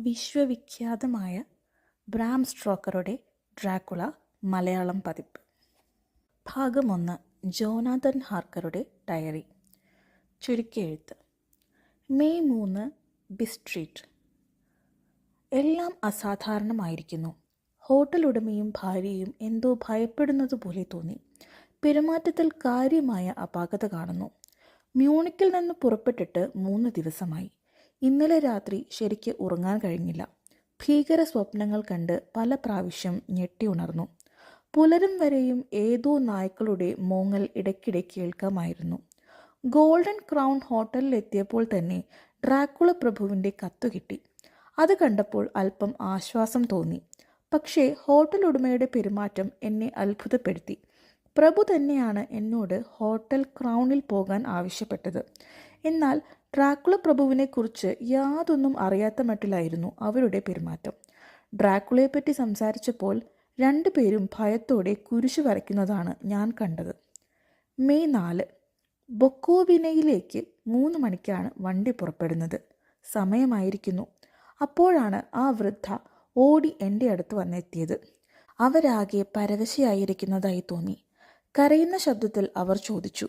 വിശ്വവിഖ്യാതമായ Bram സ്ട്രോക്കറുടെ Dracula Malayalam പതിപ്പ്. ഭാഗം ഒന്ന് ജോനാഥൻ ഹാർക്കറുടെ ഡയറി. ചുരുക്കിയെഴുത്ത് മെയ് മൂന്ന് ബിസ്ട്രീറ്റ്. എല്ലാം അസാധാരണമായിരിക്കുന്നു. ഹോട്ടൽ ഉടമയും ഭാര്യയും എന്തോ ഭയപ്പെടുന്നത് പോലെ തോന്നി. പെരുമാറ്റത്തിൽ കാര്യമായ അപാകത കാണുന്നു. മ്യൂണിക്കിൽ നിന്ന് പുറപ്പെട്ടിട്ട് മൂന്ന് ദിവസമായി. ഇന്നലെ രാത്രി ശരിക്ക് ഉറങ്ങാൻ കഴിഞ്ഞില്ല. ഭീകര സ്വപ്നങ്ങൾ കണ്ട് പല പ്രാവശ്യം ഞെട്ടി ഉണർന്നു. പുലരും വരെയും ഏതോ നായ്ക്കളുടെ മോങ്ങൽ ഇടയ്ക്കിടെ കേൾക്കാമായിരുന്നു. ഗോൾഡൻ ക്രൗൺ ഹോട്ടലിൽ എത്തിയപ്പോൾ തന്നെ ഡ്രാക്കുള പ്രഭുവിന്റെ കത്തു കിട്ടി. അത് കണ്ടപ്പോൾ അല്പം ആശ്വാസം തോന്നി. പക്ഷേ ഹോട്ടൽ ഉടമയുടെ പെരുമാറ്റം എന്നെ അത്ഭുതപ്പെടുത്തി. പ്രഭു തന്നെയാണ് എന്നോട് ഹോട്ടൽ ക്രൗണിൽ പോകാൻ ആവശ്യപ്പെട്ടത്. എന്നാൽ ഡ്രാക്കുള പ്രഭുവിനെക്കുറിച്ച് യാതൊന്നും അറിയാത്ത മട്ടിലായിരുന്നു അവരുടെ പെരുമാറ്റം. ഡ്രാക്കുളയെപ്പറ്റി സംസാരിച്ചപ്പോൾ രണ്ടുപേരും ഭയത്തോടെ കുരിശു വരയ്ക്കുന്നതാണ് ഞാൻ കണ്ടത്. മെയ് നാല് ബൊക്കോവിനയിലേക്ക് മൂന്ന് മണിക്കാണ് വണ്ടി പുറപ്പെടുന്നത്. സമയമായിരിക്കുന്നു. അപ്പോഴാണ് ആ വൃദ്ധ ഓടി എന്റെ അടുത്ത് വന്നെത്തിയത്. അവരാകെ പരവശയായിരിക്കുന്നതായി തോന്നി. കരയുന്ന ശബ്ദത്തിൽ അവർ ചോദിച്ചു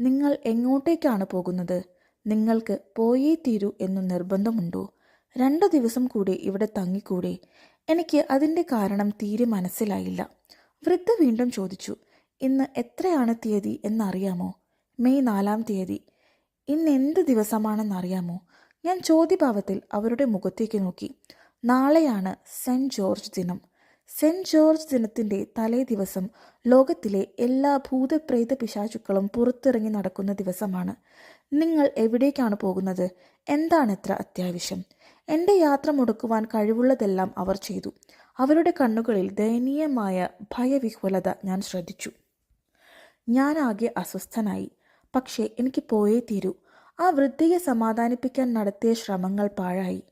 നിങ്ങൾ എങ്ങോട്ടേക്കാണ് പോകുന്നത്? നിങ്ങൾക്ക് പോയേ തീരൂ എന്നു നിർബന്ധമുണ്ടോ? രണ്ടു ദിവസം കൂടി ഇവിടെ തങ്ങിക്കൂടെ? എനിക്ക് അതിന്റെ കാരണം തീരെ മനസ്സിലായില്ല. വൃദ്ധ വീണ്ടും ചോദിച്ചു ഇന്ന് എത്രയാണ് തീയതി എന്നറിയാമോ? മെയ് നാലാം തീയതി. ഇന്ന് എന്ത് ദിവസമാണെന്നറിയാമോ? ഞാൻ ചോദ്യഭാവത്തിൽ അവരുടെ മുഖത്തേക്ക് നോക്കി. നാളെയാണ് സെന്റ് ജോർജ് ദിനം. സെന്റ് ജോർജ് ദിനത്തിന്റെ തലേ ദിവസം ലോകത്തിലെ എല്ലാ ഭൂതപ്രേത പിശാചുക്കളും പുറത്തിറങ്ങി നടക്കുന്ന ദിവസമാണ്. നിങ്ങൾ എവിടേക്കാണ് പോകുന്നത്? എന്താണ് ഇത്ര അത്യാവശ്യം? എന്റെ യാത്ര മുടക്കുവാൻ കഴിവുള്ളതെല്ലാം അവർ ചെയ്തു. അവരുടെ കണ്ണുകളിൽ ദയനീയമായ ഭയവിഹ്വലത ഞാൻ ശ്രദ്ധിച്ചു. ഞാൻ ആകെ അസ്വസ്ഥനായി. പക്ഷേ എനിക്ക് പോയേ തീരൂ. ആ വൃദ്ധയെ സമാധാനിപ്പിക്കാൻ നടത്തിയ ശ്രമങ്ങൾ പാഴായി.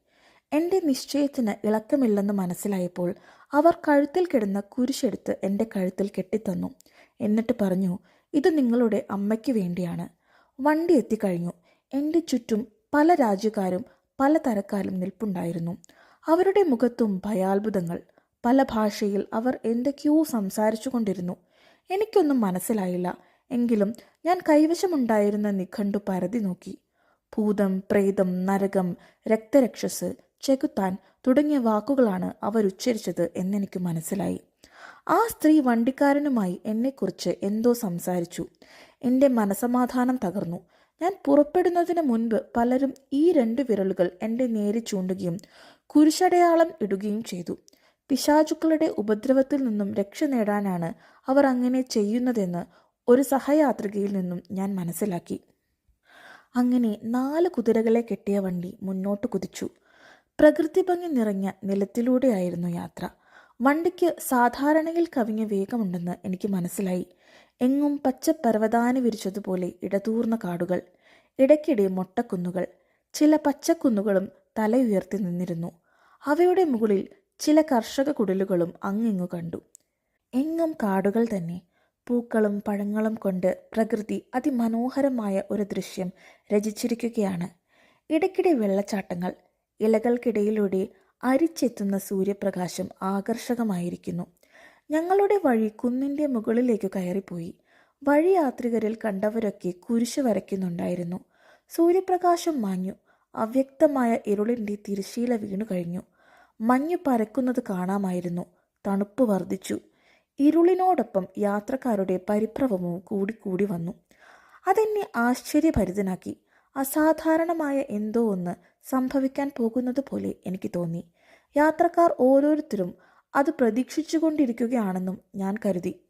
എന്റെ നിശ്ചയത്തിന് ഇളക്കമില്ലെന്ന് മനസ്സിലായപ്പോൾ അവർ കഴുത്തിൽ കിടന്ന കുരിശെടുത്ത് എന്റെ കഴുത്തിൽ കെട്ടിത്തന്നു. എന്നിട്ട് പറഞ്ഞു ഇത് നിങ്ങളുടെ അമ്മയ്ക്ക് വേണ്ടിയാണ്. വണ്ടി എത്തിക്കഴിഞ്ഞു എന്റെ ചുറ്റും പല രാജ്യക്കാരും പല തരക്കാരും നിൽപ്പുണ്ടായിരുന്നു. അവരുടെ മുഖത്തും ഭയാത്ഭുതങ്ങൾ. പല ഭാഷയിൽ അവർ എന്തൊക്കെയോ സംസാരിച്ചു കൊണ്ടിരുന്നു എനിക്കൊന്നും മനസ്സിലായില്ല. എങ്കിലും ഞാൻ കൈവശമുണ്ടായിരുന്ന നിഘണ്ടു പരതി നോക്കി. ഭൂതം പ്രേതം നരകം രക്തരക്ഷസ് ചെകുത്താൻ തുടങ്ങിയ വാക്കുകളാണ് അവരുച്ചരിച്ചത് എന്നെനിക്ക് മനസ്സിലായി. ആ സ്ത്രീ വണ്ടിക്കാരനുമായി എന്നെക്കുറിച്ച് എന്തോ സംസാരിച്ചു. എന്റെ മനസമാധാനം തകർന്നു. ഞാൻ പുറപ്പെടുന്നതിന് മുൻപ് പലരും ഈ രണ്ട് വിരലുകൾ എന്റെ നേരെ ചൂണ്ടുകയും കുരിശടയാളം ഇടുകയും ചെയ്തു. പിശാചുക്കളുടെ ഉപദ്രവത്തിൽ നിന്നും രക്ഷ നേടാനാണ് അവർ അങ്ങനെ ചെയ്യുന്നതെന്ന് ഒരു സഹയാത്രികയിൽ നിന്നും ഞാൻ മനസ്സിലാക്കി. അങ്ങനെ നാല് കുതിരകളെ കെട്ടിയ വണ്ടി മുന്നോട്ട് കുതിച്ചു. പ്രകൃതി ഭംഗി നിറഞ്ഞ നിലത്തിലൂടെയായിരുന്നു യാത്ര. വണ്ടിക്ക് സാധാരണയിൽ കവിഞ്ഞ വേഗമുണ്ടെന്ന് എനിക്ക് മനസ്സിലായി. എങ്ങും പച്ച പർവതാനി വിരിച്ചതുപോലെ ഇടതൂർന്ന കാടുകൾ ഇടയ്ക്കിടെ മൊട്ടക്കുന്നുകൾ ചില പച്ചക്കുന്നുകളും തലയുയർത്തി നിന്നിരുന്നു. അവയുടെ മുകളിൽ ചില കർഷക കുടലുകളും അങ്ങിങ്ങു കണ്ടു. എങ്ങും കാടുകൾ തന്നെ. പൂക്കളും പഴങ്ങളും കൊണ്ട് പ്രകൃതി അതിമനോഹരമായ ഒരു ദൃശ്യം രചിച്ചിരിക്കുകയാണ്. ഇടയ്ക്കിടെ വെള്ളച്ചാട്ടങ്ങൾ ഇലകൾക്കിടയിലൂടെ അരിച്ചെത്തുന്ന സൂര്യപ്രകാശം ആകർഷകമായിരിക്കുന്നു. ഞങ്ങളുടെ വഴി കുന്നിന്റെ മുകളിലേക്ക് കയറിപ്പോയി. വഴിയാത്രികരിൽ കണ്ടവരൊക്കെ കുരിശ് വരയ്ക്കുന്നുണ്ടായിരുന്നു. സൂര്യപ്രകാശം മാഞ്ഞു. അവ്യക്തമായ ഇരുളിന്റെ തിരശീല വീണു കഴിഞ്ഞു. മഞ്ഞു പരക്കുന്നത് കാണാമായിരുന്നു. തണുപ്പ് വർദ്ധിച്ചു. ഇരുളിനോടൊപ്പം യാത്രക്കാരുടെ പരിഭ്രമവും കൂടിക്കൂടി വന്നു. അതെന്നെ ആശ്ചര്യഭരിതനാക്കി. അസാധാരണമായ എന്തോ ഒന്ന് സംഭവിക്കാൻ പോകുന്നത് പോലെ എനിക്ക് തോന്നി. യാത്രക്കാർ ഓരോരുത്തരും അത് പ്രതീക്ഷിച്ചുകൊണ്ടിരിക്കുകയാണെന്നും ഞാൻ കരുതി.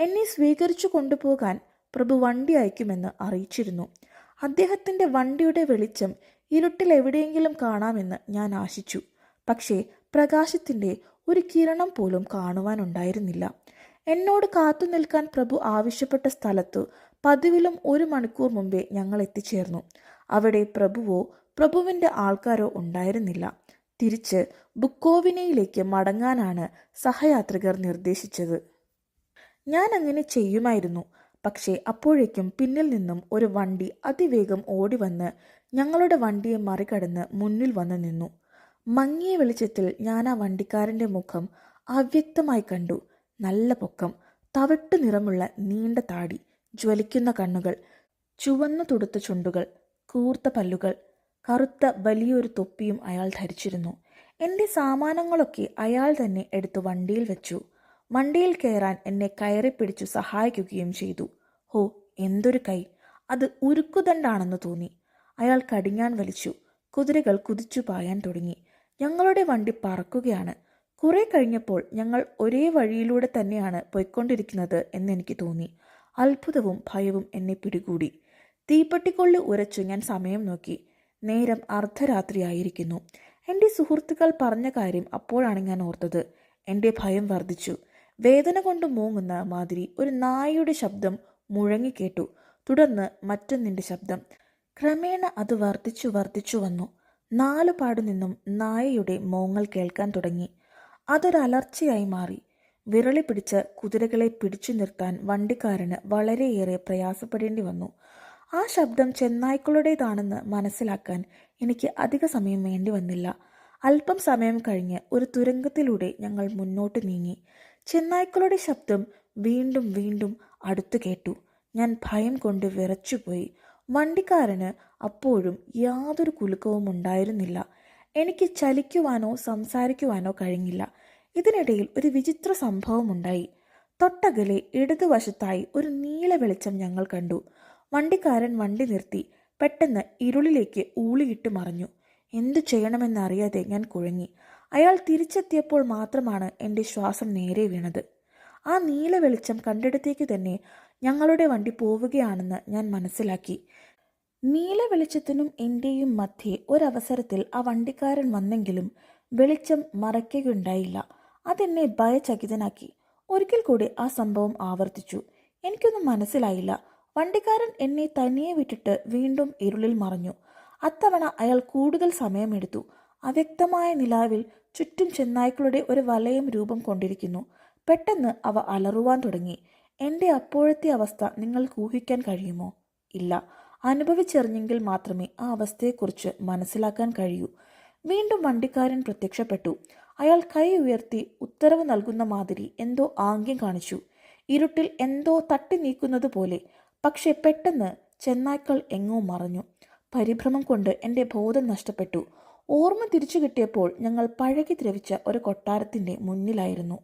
എന്നെ സ്വീകരിച്ചു കൊണ്ടുപോകാൻ പ്രഭു വണ്ടി അയക്കുമെന്ന് അറിയിച്ചിരുന്നു. അദ്ദേഹത്തിന്റെ വണ്ടിയുടെ വെളിച്ചം ഇരുട്ടിൽ എവിടെയെങ്കിലും കാണാമെന്ന് ഞാൻ ആശിച്ചു. പക്ഷേ പ്രകാശത്തിന്റെ ഒരു കിരണം പോലും കാണുവാനുണ്ടായിരുന്നില്ല. എന്നോട് കാത്തു നിൽക്കാൻ പ്രഭു ആവശ്യപ്പെട്ട സ്ഥലത്തു പതിവിലും ഒരു മണിക്കൂർ മുമ്പേ ഞങ്ങൾ എത്തിച്ചേർന്നു. അവിടെ പ്രഭുവോ പ്രഭുവിന്റെ ആൾക്കാരോ ഉണ്ടായിരുന്നില്ല. തിരിച്ച് ബുക്കോവിനയിലേക്ക് മടങ്ങാനാണ് സഹയാത്രികർ നിർദ്ദേശിച്ചത്. ഞാൻ അങ്ങനെ ചെയ്യുമായിരുന്നു. പക്ഷേ അപ്പോഴേക്കും പിന്നിൽ നിന്നും ഒരു വണ്ടി അതിവേഗം ഓടി വന്ന് ഞങ്ങളുടെ വണ്ടിയെ മറികടന്ന് മുന്നിൽ വന്ന് നിന്നു. മങ്ങിയ വെളിച്ചത്തിൽ ഞാൻ ആ വണ്ടിക്കാരന്റെ മുഖം അവ്യക്തമായി കണ്ടു. നല്ല പൊക്കം തവിട്ടു നിറമുള്ള നീണ്ട താടി. ജ്വലിക്കുന്ന കണ്ണുകൾ ചുവന്നു തുടുത്ത ചുണ്ടുകൾ കൂർത്ത പല്ലുകൾ കറുത്ത വലിയൊരു തൊപ്പിയും അയാൾ ധരിച്ചിരുന്നു. എന്റെ സാമാനങ്ങളൊക്കെ അയാൾ തന്നെ എടുത്തു വണ്ടിയിൽ വെച്ചു. വണ്ടിയിൽ കയറാൻ എന്നെ കയറി പിടിച്ചു സഹായിക്കുകയും ചെയ്തു. ഹോ എന്തൊരു കൈ! അത് ഉരുക്കുദണ്ടാണെന്ന് തോന്നി. അയാൾ കടിഞ്ഞാൻ വലിച്ചു. കുതിരകൾ കുതിച്ചു പായാൻ തുടങ്ങി. ഞങ്ങളുടെ വണ്ടി പറക്കുകയാണ്. കുറെ കഴിഞ്ഞപ്പോൾ ഞങ്ങൾ ഒരേ വഴിയിലൂടെ തന്നെയാണ് പോയിക്കൊണ്ടിരിക്കുന്നത് എന്നെനിക്ക് തോന്നി. അത്ഭുതവും ഭയവും എന്നെ പിടികൂടി. തീപ്പെട്ടിക്കൊള്ളി ഉരച്ചു ഞാൻ സമയം നോക്കി. നേരം അർദ്ധരാത്രിയായിരിക്കുന്നു. എന്റെ സുഹൃത്തുക്കൾ പറഞ്ഞ കാര്യം അപ്പോഴാണ് ഞാൻ ഓർത്തത്. എന്റെ ഭയം വർദ്ധിച്ചു. വേദന കൊണ്ട് മൂങ്ങുന്ന മാതിരി ഒരു നായയുടെ ശബ്ദം മുഴങ്ങിക്കേട്ടു തുടർന്ന് മറ്റൊന്നിന്റെ ശബ്ദം. ക്രമേണ അത് വർദ്ധിച്ചു വർദ്ധിച്ചു വന്നു. നാലുപാടു നിന്നും നായയുടെ മോങ്ങൾ കേൾക്കാൻ തുടങ്ങി. അതൊരലർച്ചയായി മാറി. വിരളി പിടിച്ച് കുതിരകളെ പിടിച്ചു നിർത്താൻ വണ്ടിക്കാരന് വളരെയേറെ പ്രയാസപ്പെടേണ്ടി വന്നു. ആ ശബ്ദം ചെന്നായ്ക്കളുടേതാണെന്ന് മനസ്സിലാക്കാൻ എനിക്ക് അധിക സമയം വേണ്ടി വന്നില്ല. അല്പം സമയം കഴിഞ്ഞ് ഒരു തുരങ്കത്തിലൂടെ ഞങ്ങൾ മുന്നോട്ട് നീങ്ങി. ചെന്നായ്ക്കളുടെ ശബ്ദം വീണ്ടും വീണ്ടും അടുത്തു കേട്ടു. ഞാൻ ഭയം കൊണ്ട് വിറച്ചുപോയി. വണ്ടിക്കാരന് അപ്പോഴും യാതൊരു കുലുക്കവും ഉണ്ടായിരുന്നില്ല എനിക്ക് ചലിക്കുവാനോ സംസാരിക്കുവാനോ കഴിഞ്ഞില്ല. ഇതിനിടയിൽ ഒരു വിചിത്ര സംഭവമുണ്ടായി. തൊട്ടകലെ ഇടതുവശത്തായി ഒരു നീല വെളിച്ചം ഞങ്ങൾ കണ്ടു. വണ്ടിക്കാരൻ വണ്ടി നിർത്തി പെട്ടെന്ന് ഇരുളിലേക്ക് ഊളിയിട്ട് മറിഞ്ഞു. എന്തു ചെയ്യണമെന്നറിയാതെ ഞാൻ കുഴങ്ങി. അയാൾ തിരിച്ചെത്തിയപ്പോൾ മാത്രമാണ് എന്റെ ശ്വാസം നേരെ വീണത്. ആ നീല വെളിച്ചം കണ്ടിടത്തേക്ക് തന്നെ ഞങ്ങളുടെ വണ്ടി പോവുകയാണെന്ന് ഞാൻ മനസ്സിലാക്കി. നീല വെളിച്ചത്തിനും എന്റെയും മധ്യേ ഒരവസരത്തിൽ ആ വണ്ടിക്കാരൻ വന്നെങ്കിലും വെളിച്ചം മറയ്ക്കുകയുണ്ടായില്ല. അതെന്നെ ഭയചകിതനാക്കി. ഒരിക്കൽ കൂടി ആ സംഭവം ആവർത്തിച്ചു. എനിക്കൊന്നും മനസ്സിലായില്ല. വണ്ടിക്കാരൻ എന്നെ തനിയെ വിട്ടിട്ട് വീണ്ടും ഇരുളിൽ മറഞ്ഞു. അത്തവണ അയാൾ കൂടുതൽ സമയമെടുത്തു. അവ്യക്തമായ നിലാവിൽ ചുറ്റും ചെന്നായ്ക്കളുടെ ഒരു വലയം രൂപം കൊണ്ടിരിക്കുന്നു. പെട്ടെന്ന് അവ അലറുവാൻ തുടങ്ങി. എന്റെ അപ്പോഴത്തെ അവസ്ഥ നിങ്ങൾക്ക് ഊഹിക്കാൻ കഴിയുമോ? ഇല്ല. അനുഭവിച്ചറിഞ്ഞെങ്കിൽ മാത്രമേ ആ അവസ്ഥയെക്കുറിച്ച് മനസ്സിലാക്കാൻ കഴിയൂ. വീണ്ടും വണ്ടിക്കാരൻ പ്രത്യക്ഷപ്പെട്ടു. അയാൾ കൈ ഉയർത്തി ഉത്തരവ് നൽകുന്ന മാതിരി എന്തോ ആംഗ്യം കാണിച്ചു. ഇരുട്ടിൽ എന്തോ തട്ടി നീക്കുന്നത് പോലെ. പക്ഷെ പെട്ടെന്ന് ചെന്നായ്ക്കൾ എങ്ങോ മറഞ്ഞു. പരിഭ്രമം കൊണ്ട് എന്റെ ബോധം നഷ്ടപ്പെട്ടു. ഓർമ്മ തിരിച്ചു കിട്ടിയപ്പോൾ ഞങ്ങൾ പഴകി ദ്രവിച്ച ഒരു കൊട്ടാരത്തിന്റെ മുന്നിലായിരുന്നു.